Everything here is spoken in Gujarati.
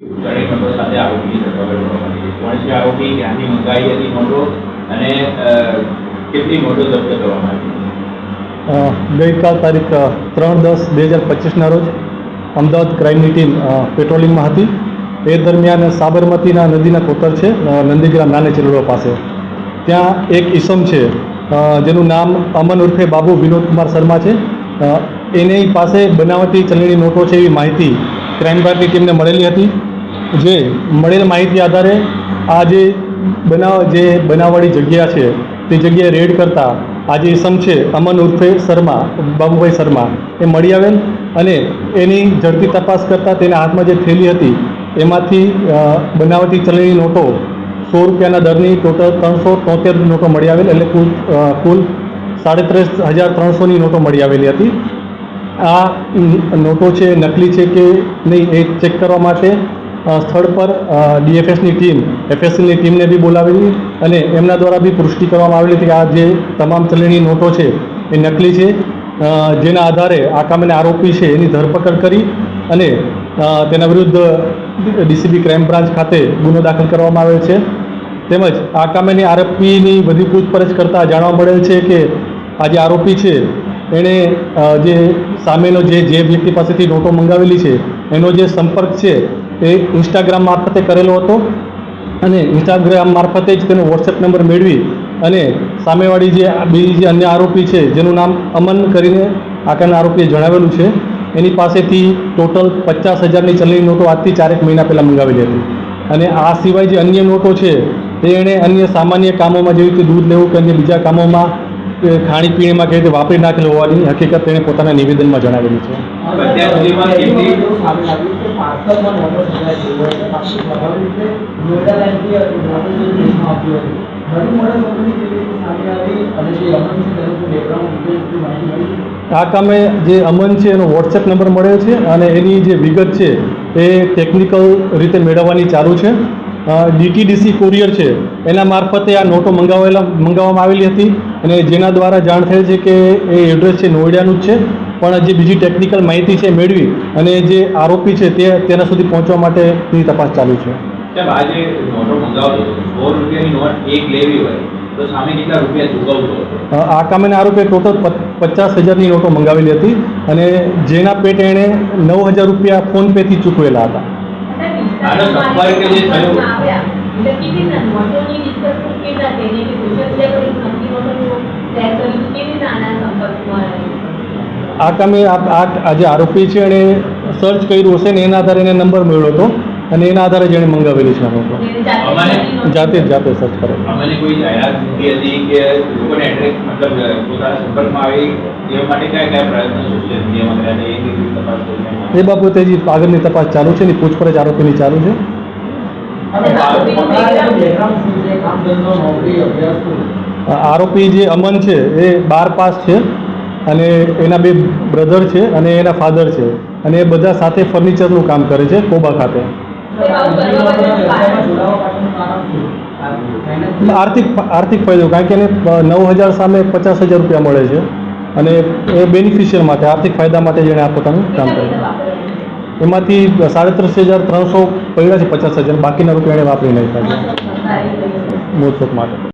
દરેક નંબર સાથે આરોપીની ધરપકડ કરવામાં આવી કોણ છે આરોપી ક્યાંથી મંગાવી હતી નોટો અને કેટલી નોટો જપ્ત કરવામાં આવી ગઈકાલ તારીખ ત્રણ દસ બે હજાર પચીસના રોજ અમદાવાદ ક્રાઇમની ટીમ પેટ્રોલિંગમાં હતી. એ દરમિયાન સાબરમતીના નદીના કોતર છે નંદીગ્રામ નાને ચિલોડો પાસે. ત્યાં એક ઈસમ છે જેનું નામ અમન ઉર્ફે બાબુ વિનોદકુમાર શર્મા છે. એની પાસે બનાવટી ચલણી નોટો છે એવી માહિતી ક્રાઇમ બ્રાન્ચની ટીમને મળેલી હતી. જે મળેલ માહિતી આધારે આ જે બનાવ, જે બનાવવાળી જગ્યા છે, તે જગ્યાએ રેડ કરતા આ જે ઇસમ છે, અમન ઉર્ફે શર્મા, બાબુભાઈ શર્મા, એ મળી આવેલ અને એની ઝડપી તપાસ કરતાં તેના હાથમાં જે થેલી હતી, એમાંથી બનાવટી ચલણી નોટો સો રૂપિયાના દરની ટોટલ ત્રણસો તોતેર નોટો મળી આવેલ એટલે કુલ કુલ સાડત્રીસ હજાર ત્રણસોની નોટો મળી આવેલી હતી. આ નોટો છે, નકલી છે કે નહીં, એ ચેક કરવા માટે સ્થળ પર ડીએફએસની ટીમ એફએસએલની ટીમને બી બોલાવેલી અને એમના દ્વારા બી પુષ્ટિ કરવામાં આવેલી હતી કે આ જે તમામ ચલણી નોટો છે, એ નકલી છે. જેના આધારે આ કામને આરોપી છે, એની ધરપકડ કરી અને તેના વિરુદ્ધ ડીસીબી ક્રાઇમ બ્રાન્ચ ખાતે ગુનો દાખલ કરવામાં આવેલ છે. તેમજ આ કામેની આરોપીની વધુ પૂછપરછ કરતાં જાણવા મળેલ છે કે આ જે આરોપી છે એણે જે સામેનો જે જે વ્યક્તિ પાસેથી નોટો મંગાવેલી છે, એનો જે સંપર્ક છે, એ ઇન્સ્ટાગ્રામ મારફતે કરેલો હતો અને ઇન્સ્ટાગ્રામ મારફતે જ તેનો વોટ્સએપ નંબર મેળવી અને સામેવાળી જે, બીજી જે અન્ય આરોપી છે, જેનું નામ અમન કરીને આકારના આરોપીએ જણાવેલું છે, એની પાસેથી ટોટલ પચાસ હજારની ચલણી નોટો આજથી ચારેક મહિના પહેલાં મંગાવેલી હતી. અને આ સિવાય જે અન્ય નોટો છે તે એણે અન્ય સામાન્ય કામોમાં, જેવી રીતે દૂધ લેવું કે અન્ય બીજા કામોમાં ખાણીપીણીમાં કઈ રીતે વાપરી નાખેલ હોવાની હકીકત તેણે પોતાના નિવેદનમાં જણાવેલી છે. આ કામે જે અમન છે એનો વોટ્સએપ નંબર મળ્યો છે અને એની જે વિગત છે એ ટેકનિકલ રીતે મેળવવાની ચાલુ છે. ડીટીડીસી કુરિયર છે એના મારફતે આ નોટો મંગાવેલા મંગાવવામાં આવેલી હતી. અને જેના દ્વારા જાણ થયેલ છે કે એ એડ્રેસ છે નોઈડાનું જ છે પણ જે બીજી ટેકનિકલ માહિતી છે મેળવી અને જે આરોપી છે તે તેના સુધી પહોંચવા માટેની તપાસ ચાલુ છે. આ જે નોટો મંગાવતો હતો સો રૂપિયાની નોટ એક લેવી હોય તો સામે કેટલા રૂપિયા ચૂકવતો આ કામેના આરોપીએ ટોટલ પચાસ હજારની નોટો મંગાવેલી હતી અને જેના પેટે એણે નવ હજાર રૂપિયા ફોનપેથી ચૂકવેલા હતા. આનો સંપર્ક જે થયો- આ કામે આ જે આરોપી છે એણે સર્ચ કર્યું હશે ને એના આધારે એને નંબર મળ્યો હતો અને એના આધારે જેણે મંગાવેલી છે આ જાતે જ જાતે સર્ચ કરે. એ બાબતે જે આગળની તપાસ ચાલુ છે ને પૂછપરછ આરોપીની ચાલુ છે. આરોપી જે અમન છે, એ બાર પાસ છે અને એના બે બ્રધર છે અને એના ફાધર છે અને એ બધા સાથે ફર્નિચરનું કામ કરે છે, કોબા ખાતે. આર્થિક આર્થિક ફાયદો, કારણ કે એને નવ હજાર સામે પચાસ હજાર રૂપિયા મળે છે અને એ બેનિફિશિયર માટે, આર્થિક ફાયદા માટે જેણે આ પોતાનું કામ કર્યું? એમાંથી સાડત્રીસ હજાર ત્રણસો પડ્યા છે પચાસ હજાર, બાકીના રૂપિયા એણે વાપરી છે. મતલબ મોજશોખ માટે.